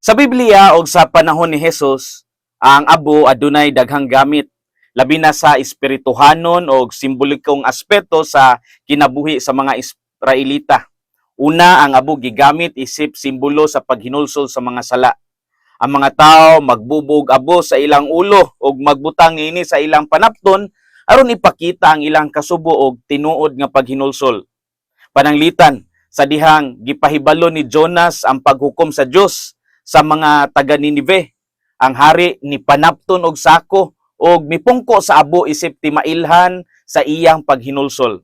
Sa Biblia o sa panahon ni Jesus, ang abo adunay daghang gamit labi na sa espirituhanon o simbolikong aspeto sa kinabuhi sa mga Israelita. Una, ang abo gigamit isip simbolo sa paghinulsol sa mga sala. Ang mga tao magbubog abo sa ilang ulo o magbutang ini sa ilang panapton aron ipakita ang ilang kasubo og tinuod nga paghinulsol. Pananglitan sa dihang gipahibalo ni Jonas ang paghukom sa Dios sa mga taga Ninive. Ang hari ni panapton og sako og mipungko sa abo isip ti mailhan sa iyang paghinulsol.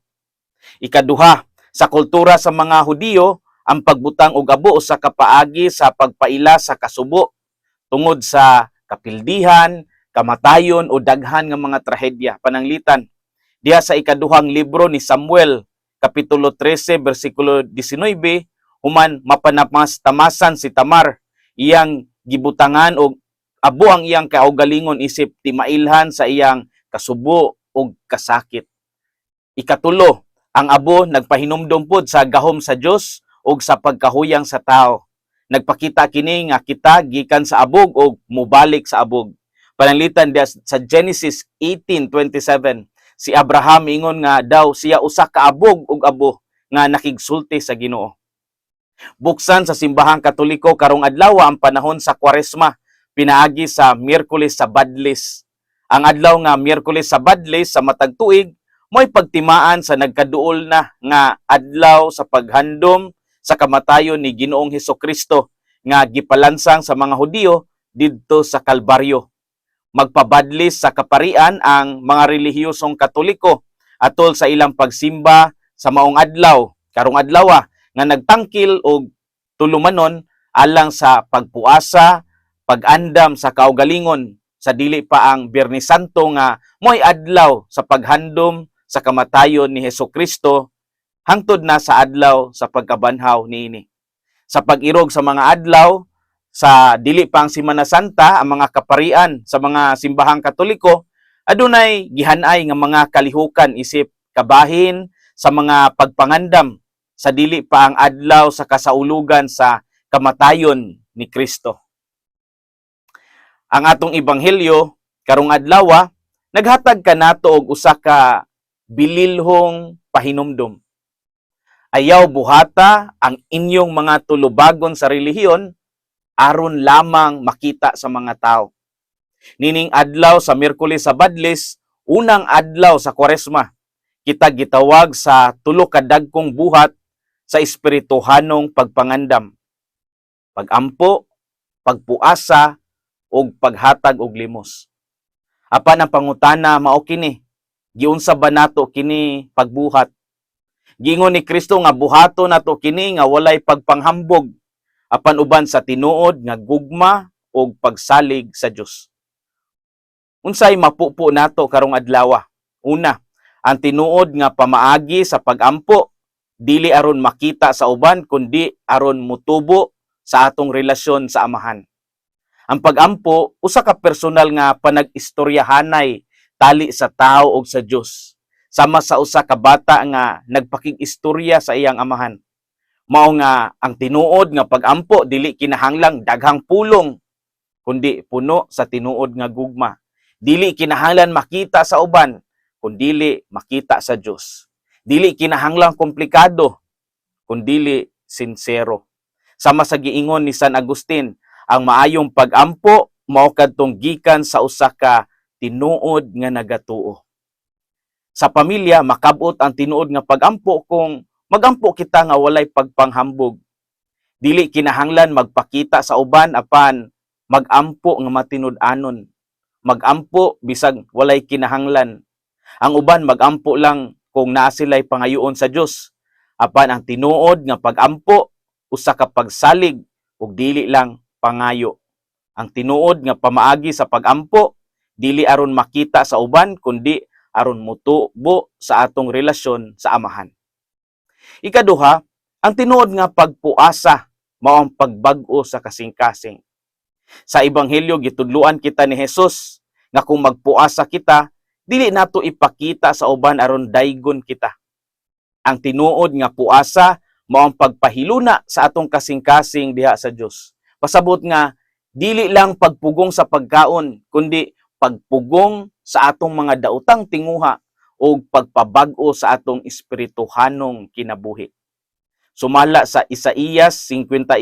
Ikaduha, sa kultura sa mga Hudiyo, ang pagbutang og abo sa kapaagi sa pagpaila sa kasubo tungod sa kapildihan, kamatayon o daghan nga mga trahedya pananglitan. Diha sa ikaduhang libro ni Samuel, kapitulo 13 bersikulo 19, human mapanamas tamasan si Tamar, iyang gibutangan og abo ang iyang kaugalingon isip ti mailhan sa iyang kasubo o kasakit. Ikatulo, ang abo nagpahinumdum pod sa gahom sa Dios ug sa pagkahuyang sa tao. Nagpakita kini nga kita gikan sa abog o mubalik sa abog. Pananglitan sa Genesis 18:27, si Abraham ingon nga daw siya usa ka abog ug abo nga nakigsulti sa Ginoo. Buksan sa simbahang Katoliko karong adlaw ang panahon sa Kwaresma pinaagi sa Miyerkules sa Badlis. Ang adlaw nga Miyerkules sa Badlis sa matag tuig mo'y pagtimaan sa nagkaduol na nga adlaw sa paghandom sa kamatayon ni Ginoong Heso Kristo nga gipalansang sa mga Hudiyo didto sa Kalbaryo. Magpabadlis sa kaparian ang mga relihiyosong Katoliko atol sa ilang pagsimba sa maong adlaw, karong adlaw nga nagtangkil og tulumanon alang sa pagpuasa, pag-andam sa kaugalingon sa dili pa ang Biyernes Santo nga mo'y adlaw sa paghandom sa kamatayon ni Heso Kristo hangtod na sa adlaw sa pagkabanhaw niini. Sa pag-irog sa mga adlaw sa dili pang Semana Santa ang mga kaparian sa mga simbahang Katoliko adunay gihanay nga mga kalihukan isip kabahin sa mga pagpangandam sa dili pa ang adlaw sa kasaulugan sa kamatayon ni Kristo. Ang atong ebanghelyo karong adlaw naghatag kanato og usa ka bililhong pahinumdom. Ayaw buhata ang inyong mga tulubagon sa relihiyon aron lamang makita sa mga tao. Nining adlaw sa Miyerkules sa Badlis, unang adlaw sa Kwaresma, kita gitawag sa tulo ka dagkong buhat sa espirituhanong pagpangandam. Pagampo, pagpuasa, ug paghatag og limos. Apan ang pangutana mao kini, giunsa ba nato kini pagbuhat? Gingon ni Kristo nga buhato nato kini nga walay pagpanghambog apan uban sa tinuod nga gugma ug pagsalig sa Dios. Unsay mapupo nato karong adlaw? Una, ang tinuod nga pamaagi sa pagampo dili aron makita sa uban kundi aron mutubo sa atong relasyon sa amahan. Ang pagampo usa ka personal nga panag-istoryahanay tali sa tao ug sa Dios sama sa usa ka bata nga nagpakig-istorya sa iyang amahan. Mao nga ang tinuod nga pagampo dili kinahanglang daghang pulong kundi puno sa tinuod nga gugma. Dili kinahanglan makita sa uban kundili makita sa Dios. Dili kinahanglang komplikado kundili sincero. Sama sa giingon ni San Agustin, ang maayong pagampo mao kadtong gikan sa usa ka tinuod nga nagatuo. Sa pamilya makabot ang tinuod nga pagampo kung magampo kita nga walay pagpanghambog. Dili kinahanglan magpakita sa uban apan magampo nga matinud-anon. Magampo bisag walay kinahanglan. Ang uban magampo lang kung naa sila'y pangayoon sa Dios. Apan ang tinuod nga pagampo usa ka pagsalig ug dili lang pangayo. Ang tinuod nga pamaagi sa pagampo dili aron makita sa uban kundi aron mutubo sa atong relasyon sa amahan. Ikaduha, ang tinuod nga pagpuasa mao ang pagbag-o sa kasing-kasing. Sa ebanghelyo gitudluan kita ni Hesus nga kung magpuasa kita, dili nato ipakita sa uban aron daygon kita. Ang tinuod nga puasa mao ang pagpahiluna sa atong kasing-kasing diha sa Dios. Pasabot nga dili lang pagpugong sa pagkaon kundi pagpugong sa atong mga daotang tinguha o pagpabag-o sa atong espirituhanong kinabuhi. Sumala sa Isaías 58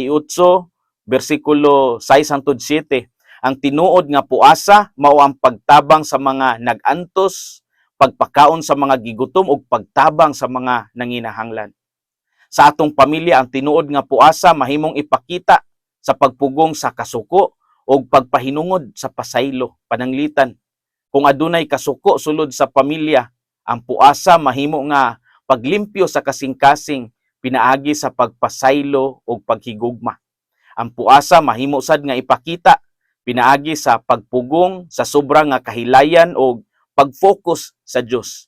bersikulo 6 hangtod 7, ang tinuod nga puasa mao ang pagtabang sa mga nagantos, pagpakaon sa mga gigutom ug pagtabang sa mga nanginahanglan. Sa atong pamilya ang tinuod nga puasa mahimong ipakita sa pagpugong sa kasuko o pagpahinungod sa pasaylo, pananglitan. Kung adunay kasuko sulod sa pamilya, ang puasa mahimo nga paglimpyo sa kasing-kasing pinaagi sa pagpasaylo o paghigugma. Ang puasa mahimo sad nga ipakita pinaagi sa pagpugong sa sobra nga kahilayan o pag-focus sa Dios.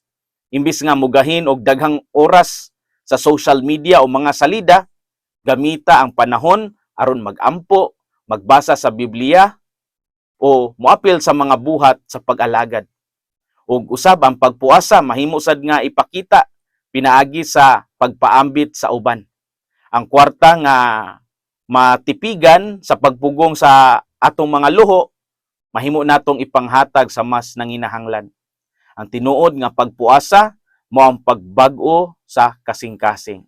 Imbis nga mugahin og daghang oras sa social media o mga salida, gamita ang panahon aron magampo, magbasa sa Biblia o moapil sa mga buhat sa pag-alagad. Ug usab ang pagpuasa mahimo sad nga ipakita pinaagi sa pagpaambit sa uban. Ang kwarta nga matipigan sa pagpugong sa atong mga luho, mahimo natong ipanghatag sa mas nanginahanglan. Ang tinuod nga pagpuasa mo ang pagbag-o sa kasing-kasing.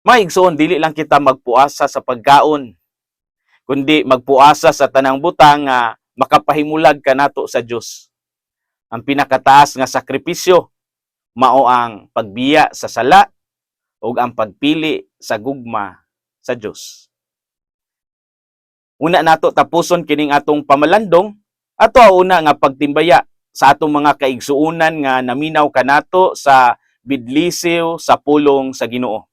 Maigsoon dili lang kita magpuasa sa pagkaon, kundi magpuasa sa tanang butang nga makapahimulag kanato sa Dios. Ang pinakataas nga sakripisyo mao ang pagbiya sa sala ug ang pagpili sa gugma sa Dios. Una nato tapuson kining atong pamalandong ato una nga pagtimbaya sa atong mga kaigsuunan nga naminaw kanato sa bidlisiw sa pulong sa Ginoo.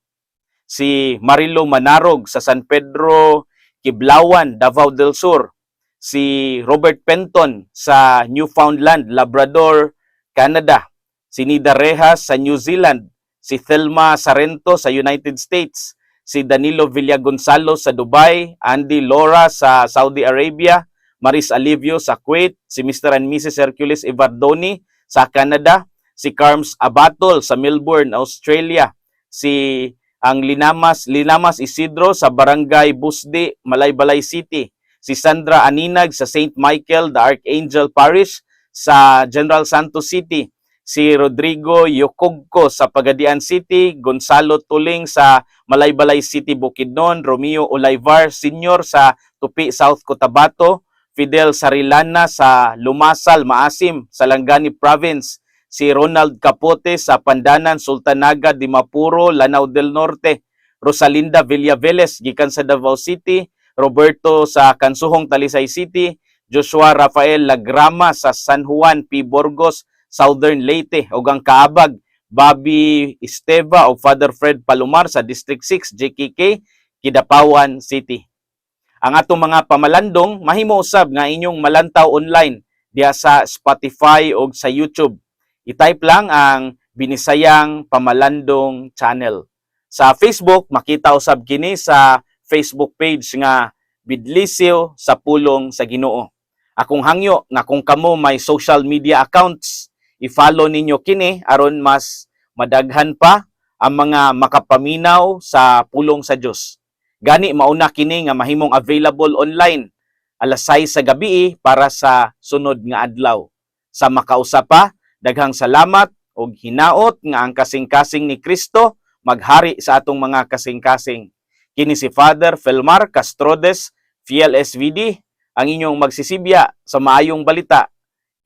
Si Marilo Manarog sa San Pedro, Kiblawan, Davao del Sur. Si Robert Penton sa Newfoundland, Labrador, Canada. Si Nida Rejas sa New Zealand. Si Thelma Sarento sa United States. Si Danilo Villagonzalo sa Dubai. Andy Lora sa Saudi Arabia. Maris Alivio sa Kuwait, si Mr. and Mrs. Hercules Ivardoni sa Canada, si Carms Abatol sa Melbourne, Australia, si ang Linamas Linamas Isidro sa Barangay Busdi, Malaybalay City, si Sandra Aninag sa St. Michael the Archangel Parish sa General Santos City, si Rodrigo Yokogko sa Pagadian City, Gonzalo Tuling sa Malaybalay City, Bukidnon, Romeo Olivar Sr. sa Tupi, South Cotabato, Fidel Sarilana sa Lumasal, Maasim, sa Langani Province, si Ronald Capote sa Pandanan, Sultanaga, Dimapuro, Lanao del Norte, Rosalinda Villaveles, gikan sa Davao City, Roberto sa Kansuhong, Talisay City, Joshua Rafael Lagrama sa San Juan, P. Burgos, Southern Leyte, ug ang kaabag, Bobby Esteva o Father Fred Palomar sa District 6, JKK, Kidapawan City ang atong mga pamalandong mahimo usab nga inyong malantaw online diha sa Spotify o sa YouTube. I-type lang ang Binisayang Pamalandong Channel. Sa Facebook makita usab kini sa Facebook page nga Bidlisyo sa pulong sa Ginoo. Akong hangyo nga kung kamo may social media accounts, i-follow ninyo kini aron mas madaghan pa ang mga makapaminaw sa pulong sa Dios. Gani mauna kini nga mahimong available online alas 6 sa gabi para sa sunod nga adlaw. Sa makausapa, daghang salamat ug hinaot nga ang kasing-kasing ni Kristo maghari sa atong mga kasing-kasing. Kini si Father Felmar Castrodes, Fiel SVD, ang inyong magsisibya sa maayong balita.